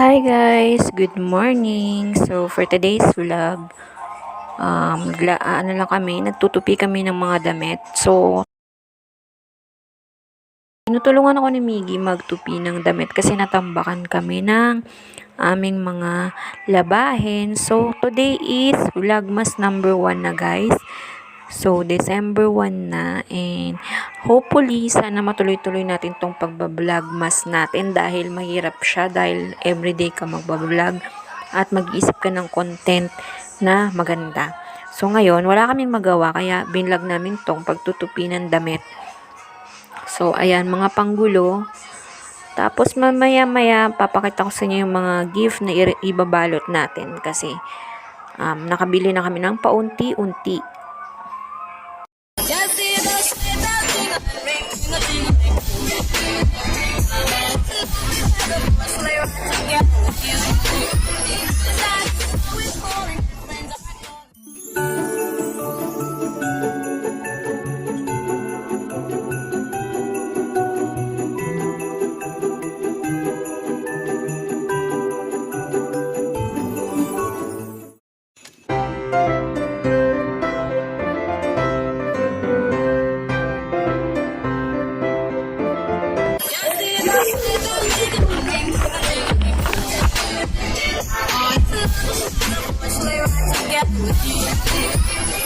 Hi guys, good morning. So for today's vlog, um, gla, ano lang kami, nagtutupi kami ng mga damit. So tinutulungan ako ni Miggy magtupi ng damit kasi natambakan kami ng aming mga labahin. So today is vlogmas number 1 na guys. So, December 1 na and hopefully sana matuloy-tuloy natin tong pagbablogmas natin dahil mahirap siya dahil everyday ka magbablog at mag-iisip ka ng content na maganda. So, ngayon, wala kaming magawa kaya binlog namin tong pagtutupi ng damit. So, ayan, mga panggulo. Tapos, mamaya-maya, papakita ko sa inyo yung mga gift na ibabalot natin kasi um, nakabili na kami ng paunti-unti. nothing. We're right together with you.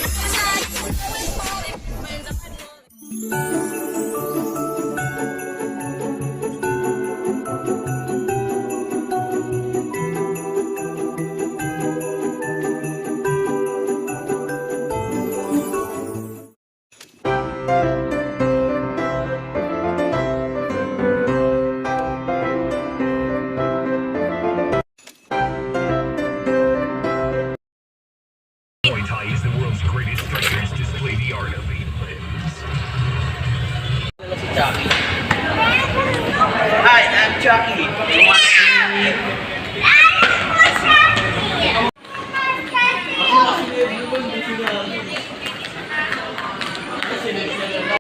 Hi, I'm Chucky. You want to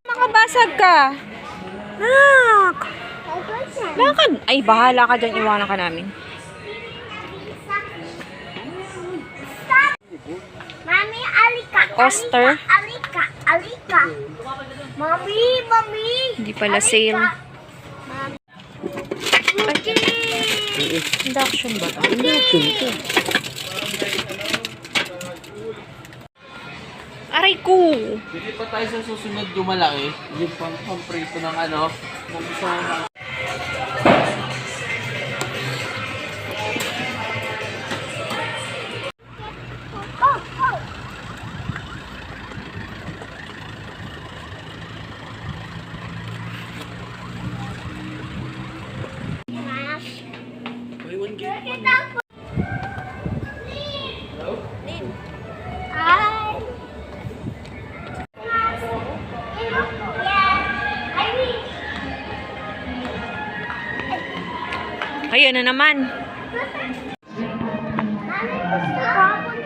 Makabasag ka. Nak! Lakad. Ay, bahala ka dyan. Iwanan ka namin. Mami, alika. Oster. Alika, alika. Mami, mami. Hindi pala sale. Okay. Induction ba? Aray ko! Hindi pa tayo sa susunod dumalaki. Yung pang pamprito ng ano. Kung gusto mo Ayun na naman.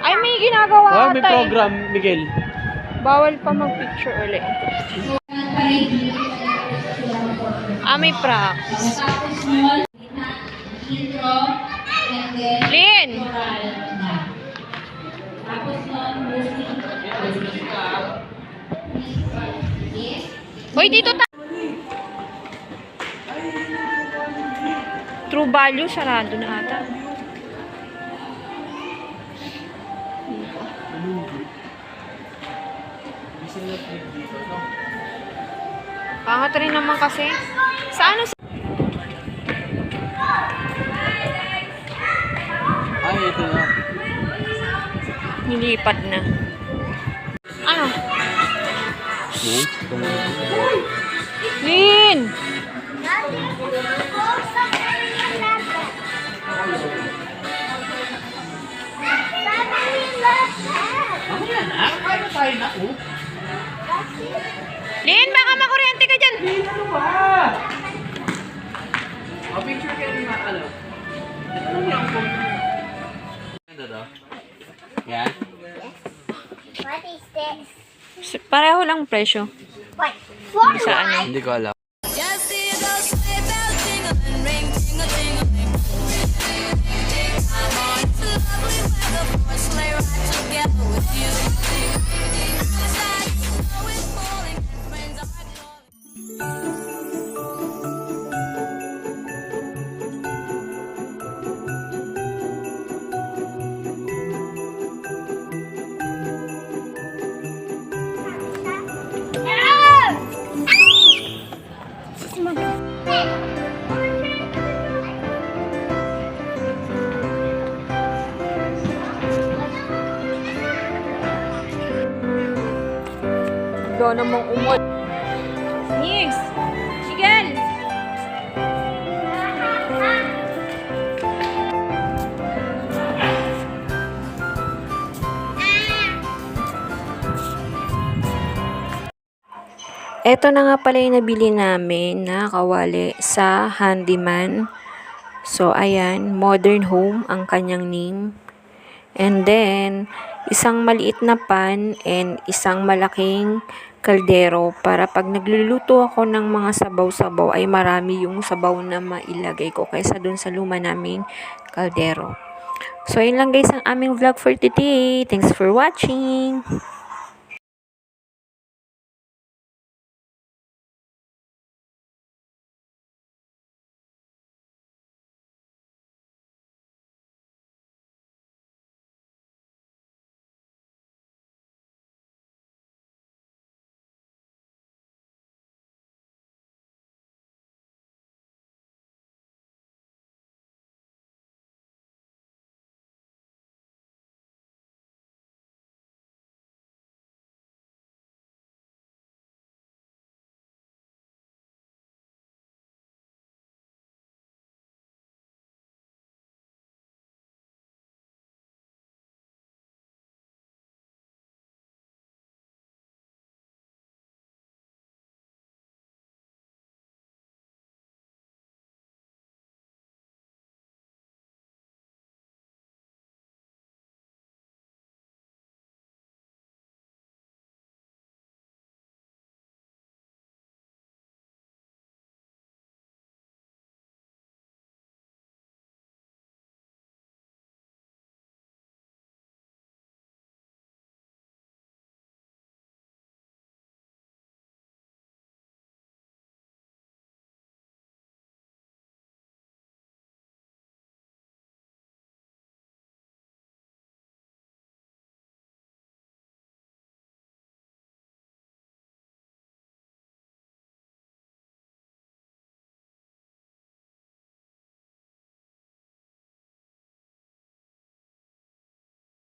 Ay, may ginagawa Oh, may ata eh. program, Miguel. Bawal pa mag-picture ulit. Ah, may practice. Lin! Hoy, dito ta... True value, sarado na ata. Pangat rin naman kasi. Sa ano? Sa... Ay, ito na. Nilipat na. Ano? Lin! Yan. What is this? Pareho lang presyo. What? For Sa what? Hindi ko alam. Ikaw namang umot. Nix! Miguel! Ito na nga pala yung nabili namin na kawali sa handyman. So, ayan, modern home ang kanyang name. And then, isang maliit na pan and isang malaking kaldero para pag nagluluto ako ng mga sabaw-sabaw ay marami yung sabaw na mailagay ko kaysa dun sa luma naming kaldero. So, yun lang guys ang aming vlog for today. Thanks for watching!